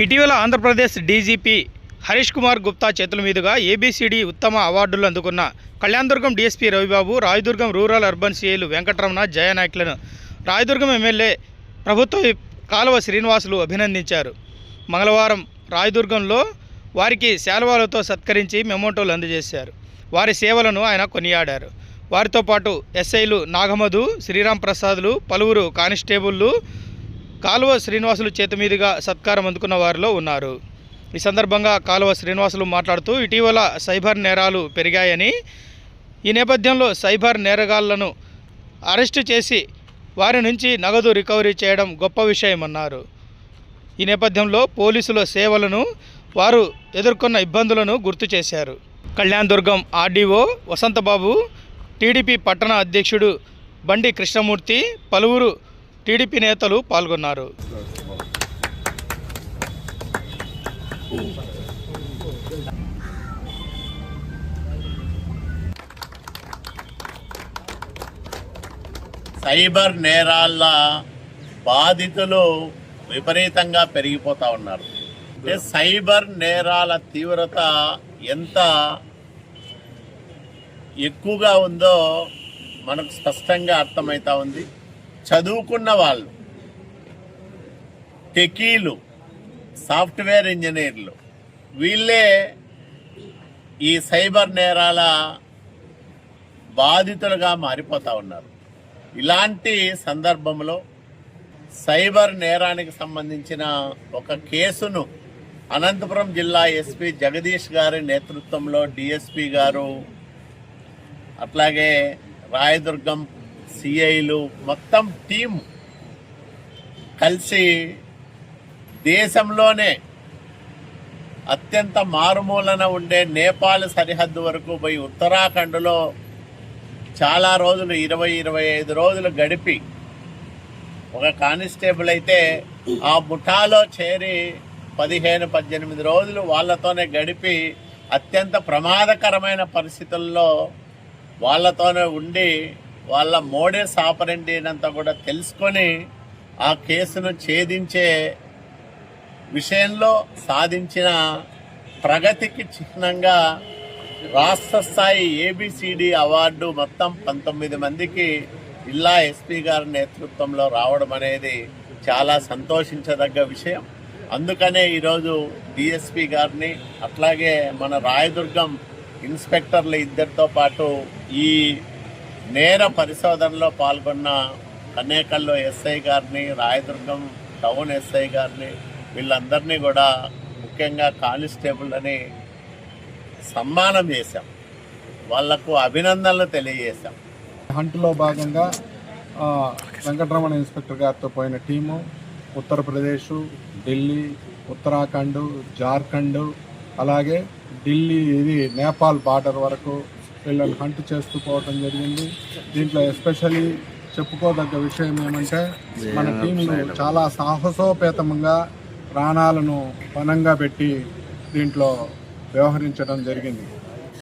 ఇటీవల ఆంధ్రప్రదేశ్ డీజీపీ హరీష్ కుమార్ గుప్తా చేతుల మీదుగా ఏబీసీడీ ఉత్తమ అవార్డులు అందుకున్న Kalyanadurgam DSP Ravibabu Rayadurgam rural urban సీఏలు Venkataramana జయనాయకులను రాయదుర్గం ఎమ్మెల్యే ప్రభుత్వ కాలువ శ్రీనివాసులు అభినందించారు. మంగళవారం రాయదుర్గంలో వారికి శాల్వాలతో సత్కరించి మెమోటోలు అందజేశారు. వారి సేవలను ఆయన కొనియాడారు. వారితో పాటు ఎస్ఐలు నాగమధు శ్రీరామ్ ప్రసాద్లు పలువురు కానిస్టేబుళ్ళు కాలువ శ్రీనివాసులు చేతి మీదుగా సత్కారం అందుకున్న వారిలో ఉన్నారు. ఈ సందర్భంగా కాలువ శ్రీనివాసులు మాట్లాడుతూ ఇటీవల సైబర్ నేరాలు పెరిగాయని ఈ నేపథ్యంలో సైబర్ నేరగాళ్ళను అరెస్టు చేసి వారి నుంచి నగదు రికవరీ చేయడం గొప్ప విషయమన్నారు. ఈ నేపథ్యంలో పోలీసుల సేవలను వారు ఎదుర్కొన్న ఇబ్బందులను గుర్తు చేశారు. కళ్యాణ్ దుర్గం ఆర్డీఓ వసంతబాబు టీడీపీ పట్టణ అధ్యక్షుడు బండి కృష్ణమూర్తి పలువురు టీడీపీ నేతలు పాల్గొన్నారు. సైబర్ నేరాల బాధితులు విపరీతంగా పెరిగిపోతా ఉన్నారు. అంటే సైబర్ నేరాల తీవ్రత ఎంత ఎక్కువగా ఉందో మనకు స్పష్టంగా అర్థమవుతా ఉంది. చదువుకున్న వాళ్ళు టెకీలు సాఫ్ట్వేర్ ఇంజనీర్లు వీళ్ళే ఈ సైబర్ నేరాల బాధితులుగా మారిపోతా ఉన్నారు. ఇలాంటి సందర్భంలో సైబర్ నేరానికి సంబంధించిన ఒక కేసును అనంతపురం జిల్లా ఎస్పీ జగదీష్ గారి నేతృత్వంలో డిఎస్పి గారు అట్లాగే రాయదుర్గం సిఐలు మొత్తం టీం కలిసి దేశంలోనే అత్యంత మారుమూలన ఉండే నేపాల్ సరిహద్దు వరకు పోయి ఉత్తరాఖండ్లో చాలా రోజులు ఇరవై ఇరవై ఐదు రోజులు గడిపి ఒక కానిస్టేబుల్ అయితే ఆ ముఠాలో చేరి పదిహేను పద్దెనిమిది రోజులు వాళ్ళతోనే గడిపి అత్యంత ప్రమాదకరమైన పరిస్థితుల్లో వాళ్ళతోనే ఉండి వాళ్ళ మోడేస్ ఆపరెంట్ ఏంటంతా కూడా తెలుసుకొని ఆ కేసును ఛేదించే విషయంలో సాధించిన ప్రగతికి చిహ్నంగా రాష్ట్ర స్థాయి ఏబిసిడి అవార్డు మొత్తం పంతొమ్మిది మందికి జిల్లా ఎస్పీ గారి నేతృత్వంలో రావడం అనేది చాలా సంతోషించదగ్గ విషయం. అందుకనే ఈరోజు డిఎస్పి గారిని అట్లాగే మన రాయదుర్గం ఇన్స్పెక్టర్లు ఇద్దరితో పాటు ఈ నేర పరిశోధనలో పాల్గొన్న కన్నేకల్లో ఎస్ఐ గారిని రాయదుర్గం టౌన్ ఎస్ఐ గారిని వీళ్ళందరినీ కూడా ముఖ్యంగా కానిస్టేబుల్ అని సన్మానం చేశాం. వాళ్ళకు అభినందనలు తెలియజేశాం. హంట్లో భాగంగా వెంకటరమణ ఇన్స్పెక్టర్ గారితో పోయిన టీము ఉత్తరప్రదేశ్ ఢిల్లీ ఉత్తరాఖండ్ జార్ఖండ్ అలాగే ఢిల్లీ ఇది నేపాల్ బార్డర్ వరకు వీళ్ళని హంట్ చేస్తూ పోవడం జరిగింది. దీంట్లో ఎస్పెషల్లీ చెప్పుకోదగ్గ విషయం ఏమంటే మన టీంలు చాలా సాహసోపేతంగా ప్రాణాలను పనంగా పెట్టి దీంట్లో వ్యవహరించడం జరిగింది.